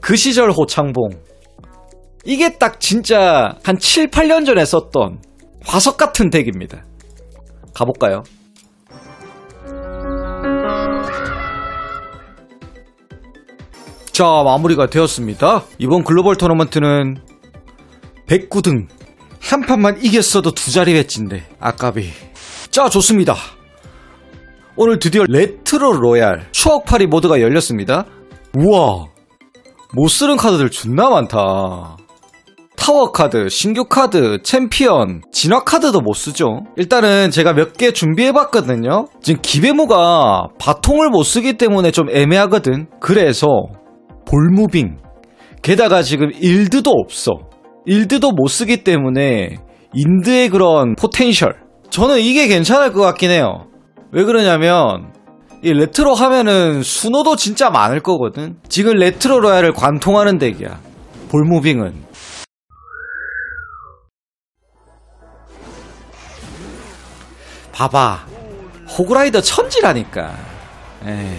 그 시절 호창봉. 이게 딱 진짜 한 7, 8년 전에 썼던 화석 같은 덱입니다. 가볼까요? 자, 마무리가 되었습니다. 이번 글로벌 토너먼트는 109등. 한 판만 이겼어도 두 자리 배치인데, 아까비. 자, 좋습니다. 오늘 드디어 레트로 로얄 추억팔이 모드가 열렸습니다. 우와, 못 쓰는 카드들 존나 많다. 타워 카드, 신규 카드, 챔피언, 진화 카드도 못 쓰죠. 일단은 제가 몇 개 준비해봤거든요. 지금 기베모가 바통을 못 쓰기 때문에 좀 애매하거든. 그래서 볼무빙. 게다가 지금 일드도 없어. 일드도 못 쓰기 때문에 인드의 그런 포텐셜. 저는 이게 괜찮을 것 같긴 해요. 왜 그러냐면 이 레트로 하면은 순호도 진짜 많을 거거든. 지금 레트로 로얄을 관통하는 덱이야. 볼무빙은. 봐봐. 호그라이더 천지라니까. 에이.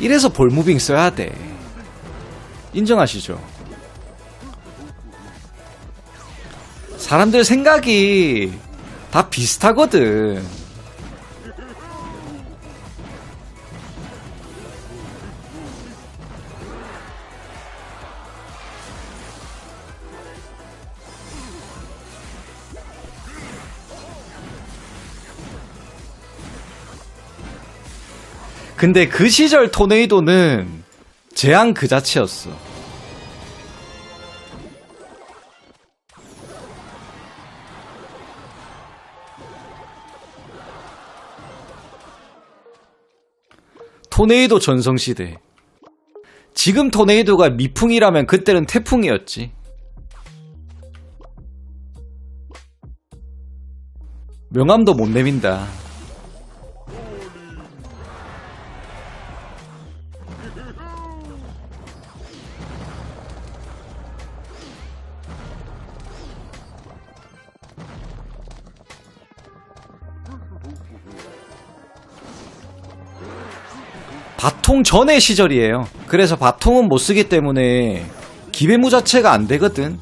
이래서 볼무빙 써야 돼. 인정하시죠? 사람들 생각이 다 비슷하거든. 근데 그 시절 토네이도는 재앙 그 자체였어. 토네이도 전성시대. 지금 토네이도가 미풍이라면 그때는 태풍이었지. 명함도 못 내민다. 바통 전의 시절이에요. 그래서 바통은 못 쓰기 때문에 기배무 자체가 안 되거든.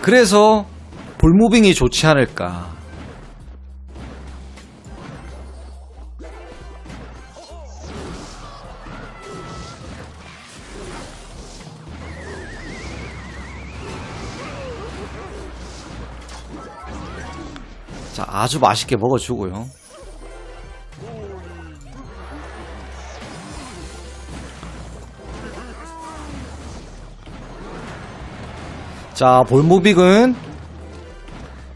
그래서 볼무빙이 좋지 않을까. 자, 아주 맛있게 먹어주고요. 자, 볼무빅은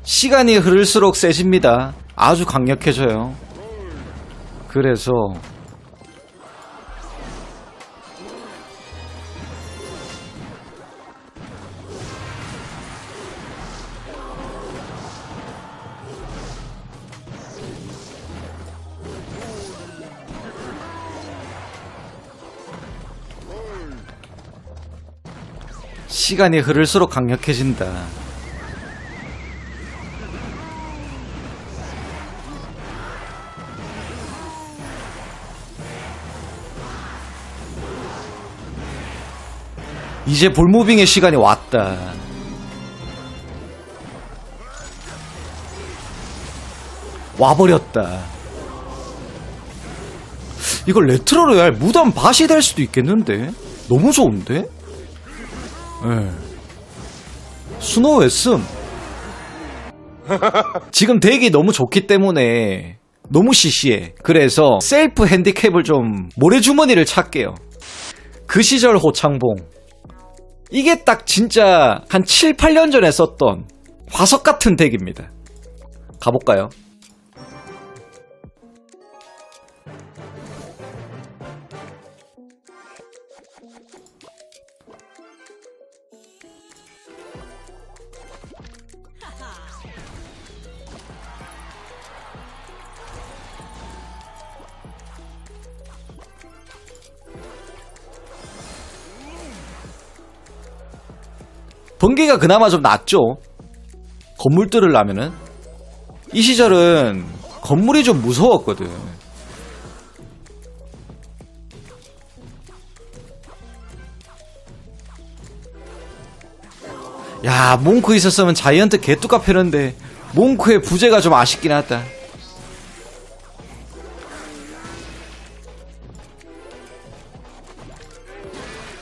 시간이 흐를수록 세집니다. 아주 강력해져요. 그래서 시간이 흐를수록 강력해진다. 이제 볼무빙의 시간이 왔다. 와버렸다. 이거 레트로 로얄 무단 밭이 될 수도 있겠는데? 너무 좋은데? 예. 스노우 웨슨 지금 덱이 너무 좋기 때문에 너무 시시해. 그래서 셀프 핸디캡을 좀 모래주머니를 찾게요. 그 시절 호창봉. 이게 딱 진짜 한 7, 8년 전에 썼던 화석 같은 덱입니다. 가볼까요? 번개가 그나마 좀 낫죠. 건물 뚫으려면은. 이 시절은 건물이 좀 무서웠거든. 야, 몽크 있었으면 자이언트 개뚜까 패는데, 몽크의 부재가 좀 아쉽긴 하다.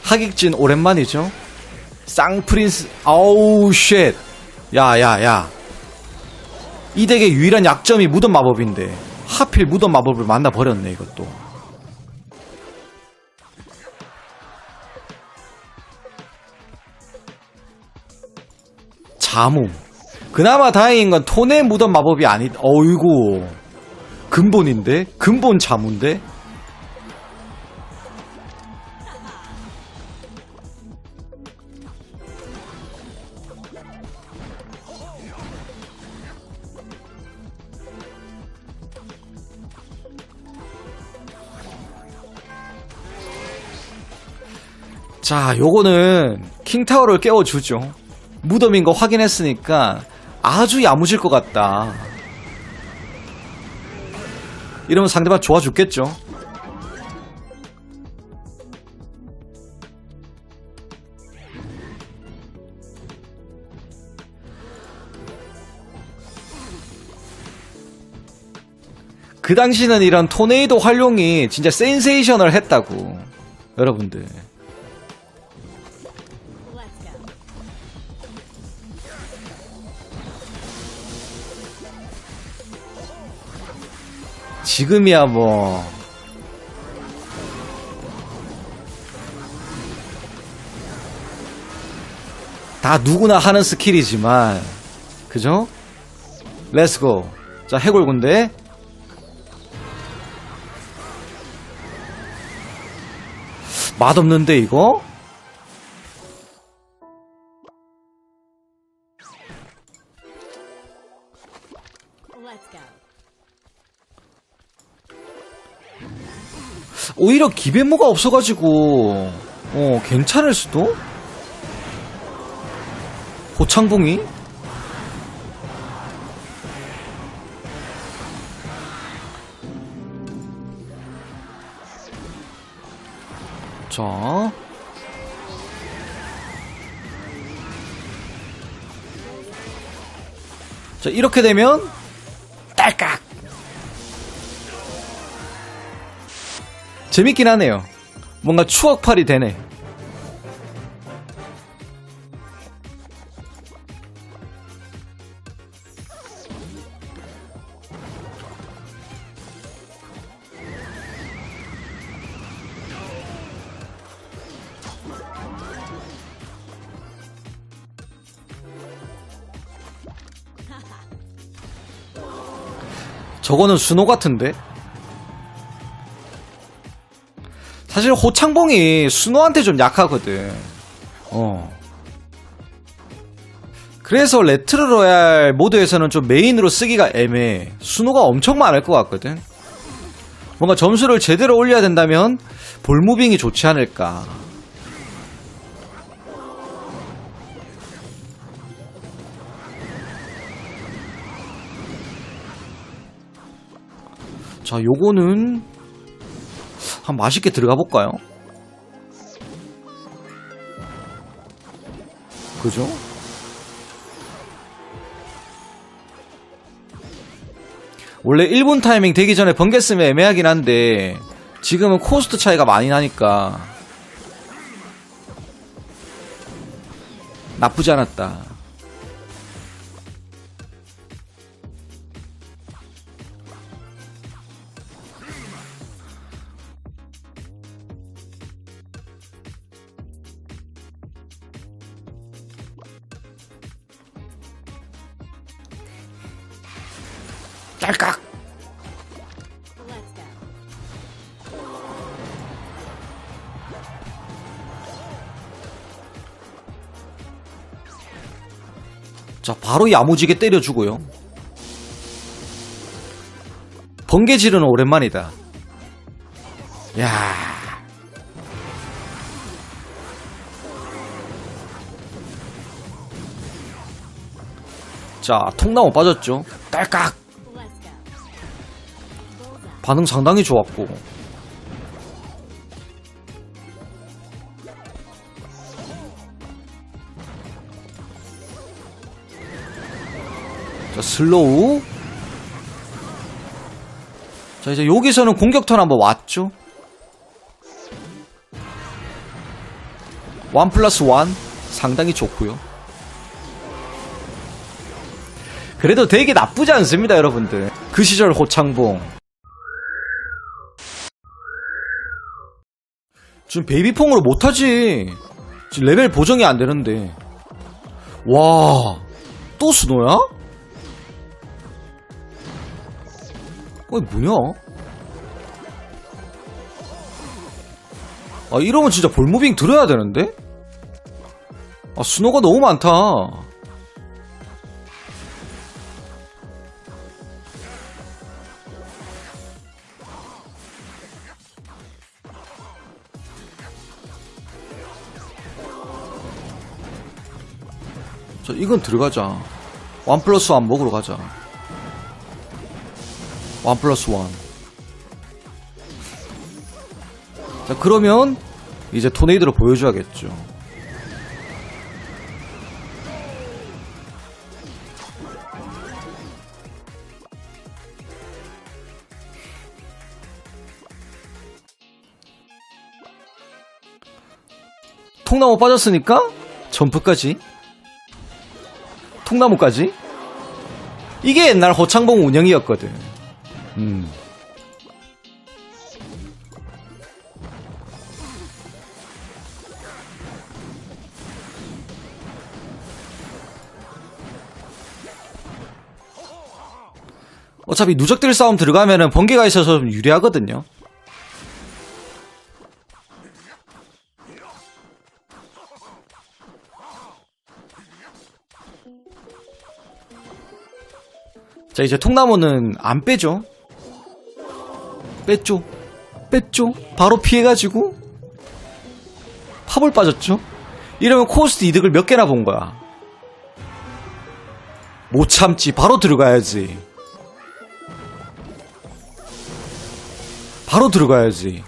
하객진 오랜만이죠? 쌍프린스, 아우, 쉣. 야, 야, 야. 이 덱의 유일한 약점이 무덤 마법인데, 하필 무덤 마법을 만나버렸네, 이것도. 자무. 그나마 다행인 건 톤의 무덤 마법이 아니, 어이구. 근본인데? 근본 자무인데? 자, 요거는 킹타워를 깨워주죠. 무덤인 거 확인했으니까 아주 야무질 것 같다. 이러면 상대방 좋아 죽겠죠. 그 당시는 이런 토네이도 활용이 진짜 센세이셔널 했다고. 여러분들. 지금이야 뭐. 다 누구나 하는 스킬이지만, 그죠? 렛츠고. 자, 해골군대. 맛없는데, 이거? 오히려 기弁모가 없어가지고 어 괜찮을 수도? 호창봉이? 자. 자, 이렇게 되면 재밌긴 하네요. 뭔가 추억팔이 되네. 저거는 순호 같은데? 사실 호창봉이 순호한테 좀 약하거든. 어. 그래서 레트로 로얄 모드에서는 좀 메인으로 쓰기가 애매해. 순호가 엄청 많을 것 같거든. 뭔가 점수를 제대로 올려야 된다면 볼무빙이 좋지 않을까. 자, 요거는 한 맛있게 들어가 볼까요? 그죠? 원래 1분 타이밍 되기 전에 번개 쓰면 애매하긴 한데 지금은 코스트 차이가 많이 나니까 나쁘지 않았다. 딸깍! 자, 바로 야무지게 때려주고요. 번개질은 오랜만이다. 야. 자, 통나무 빠졌죠. 딸깍. 반응 상당히 좋았고. 자, 슬로우. 자, 이제 여기서는 공격 턴 한번 왔죠. 원 플러스 원 상당히 좋고요. 그래도 되게 나쁘지 않습니다, 여러분들. 그 시절 호창봉. 지금 베이비퐁으로 못하지. 지금 레벨 보정이 안 되는데. 와, 또 스노야? 어이, 뭐냐? 아, 이러면 진짜 볼무빙 들어야 되는데? 아, 스노가 너무 많다. 이건 들어가자. 원 플러스 원 먹으러 가자. 원 플러스 원. 자, 그러면 이제 토네이드로 보여줘야겠죠. 통나무 빠졌으니까 점프까지 통나무까지 이게 옛날 호창봉 운영이었거든. 음. 어차피 누적들 싸움 들어가면은 번개가 있어서 좀 유리하거든요. 자, 이제 통나무는 안 빼죠. 뺐죠. 뺐죠. 바로 피해가지고 팝을 빠졌죠. 이러면 코스트 이득을 몇 개나 본 거야. 못 참지. 바로 들어가야지. 바로 들어가야지.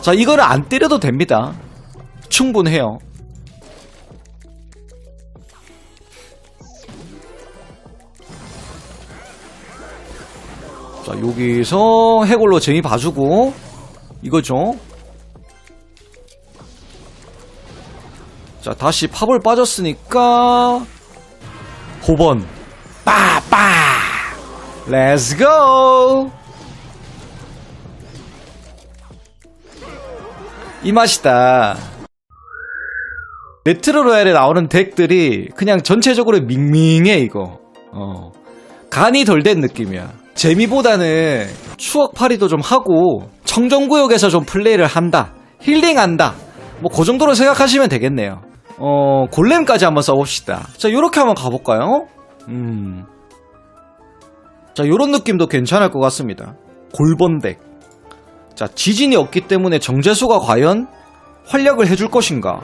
자, 이거는 안 때려도 됩니다. 충분해요. 자, 여기서 해골로 재미 봐주고, 이거죠. 자, 다시 팝을 빠졌으니까, 호번. 빠빠! 렛츠고! 이 맛이다. 레트로 로얄에 나오는 덱들이 그냥 전체적으로 밍밍해, 이거. 어. 간이 덜 된 느낌이야. 재미보다는 추억팔이도 좀 하고 청정구역에서 좀 플레이를 한다. 힐링한다. 뭐 그 정도로 생각하시면 되겠네요. 어, 골렘까지 한번 써봅시다. 자, 요렇게 한번 가볼까요? 음. 자, 요런 느낌도 괜찮을 것 같습니다. 골번덱. 자, 지진이 없기 때문에 정제수가 과연 활약을 해줄 것인가?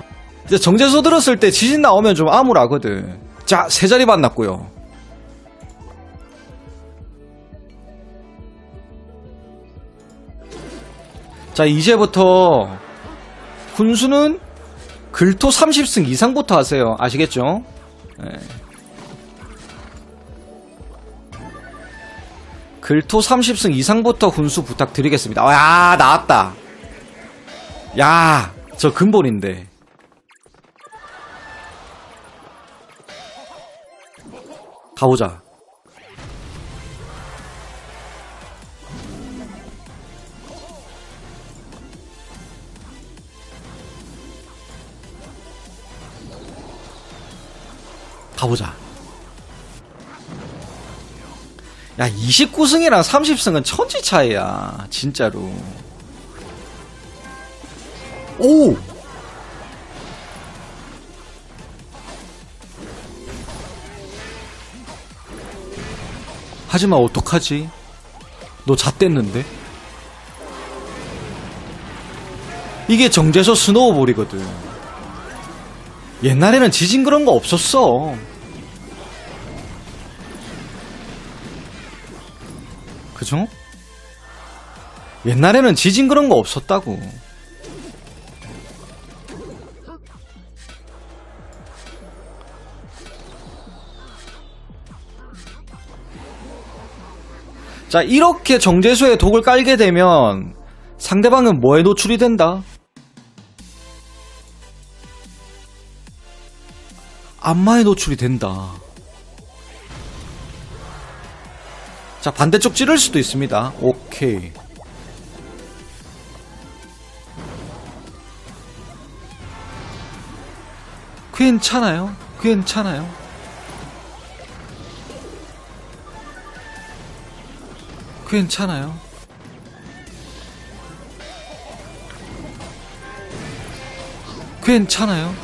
정제수 들었을 때 지진 나오면 좀 암울하거든. 자, 세 자리 만났고요. 자, 이제부터 군수는 글토 30승 이상부터 하세요. 아시겠죠? 예. 글토 30승 이상부터 군수 부탁드리겠습니다. 어, 야, 나왔다. 야, 저 근본인데. 가보자. 가보자. 야, 29승이랑 30승은 천지 차이야. 진짜로. 오! 하지만 어떡하지? 너 잣됐는데? 이게 정제소 스노우볼이거든. 옛날에는 지진 그런 거 없었어. 그죠? 옛날에는 지진 그런 거 없었다고. 자, 이렇게 정제수에 독을 깔게 되면 상대방은 뭐에 노출이 된다? 안마에 노출이 된다. 자, 반대쪽 찌를 수도 있습니다. 오케이. 괜찮아요. 괜찮아요. 괜찮아요. 괜찮아요.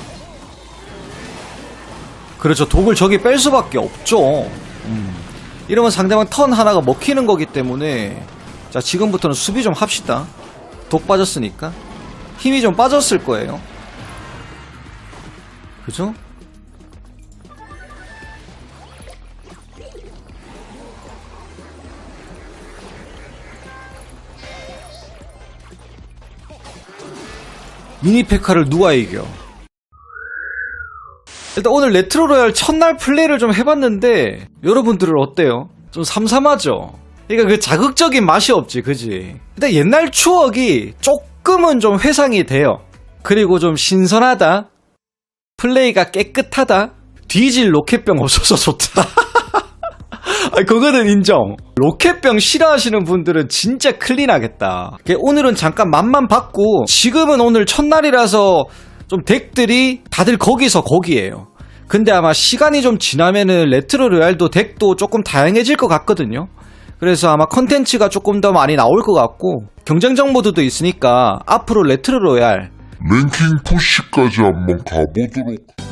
그렇죠. 독을 저기 뺄 수밖에 없죠. 음. 이러면 상대방 턴 하나가 먹히는 거기 때문에 자 지금부터는 수비 좀 합시다. 독 빠졌으니까 힘이 좀 빠졌을 거예요. 그죠? 미니페카를 누가 이겨? 일단 오늘 레트로 로얄 첫날 플레이를 좀 해봤는데 여러분들은 어때요? 좀 삼삼하죠? 그러니까 그 자극적인 맛이 없지 그지? 근데 옛날 추억이 조금은 좀 회상이 돼요 그리고 좀 신선하다 플레이가 깨끗하다 뒤질 로켓병 없어서 좋다 아, 그거는 인정. 로켓병 싫어하시는 분들은 진짜 클린하겠다. 오늘은 잠깐 맛만 봤고, 지금은 오늘 첫날이라서 좀 덱들이 다들 거기서 거기에요. 근데 아마 시간이 좀 지나면은 레트로 로얄도 덱도 조금 다양해질 것 같거든요. 그래서 아마 컨텐츠가 조금 더 많이 나올 것 같고, 경쟁적 모드도 있으니까 앞으로 레트로 로얄 랭킹 푸시까지 한번 가보도록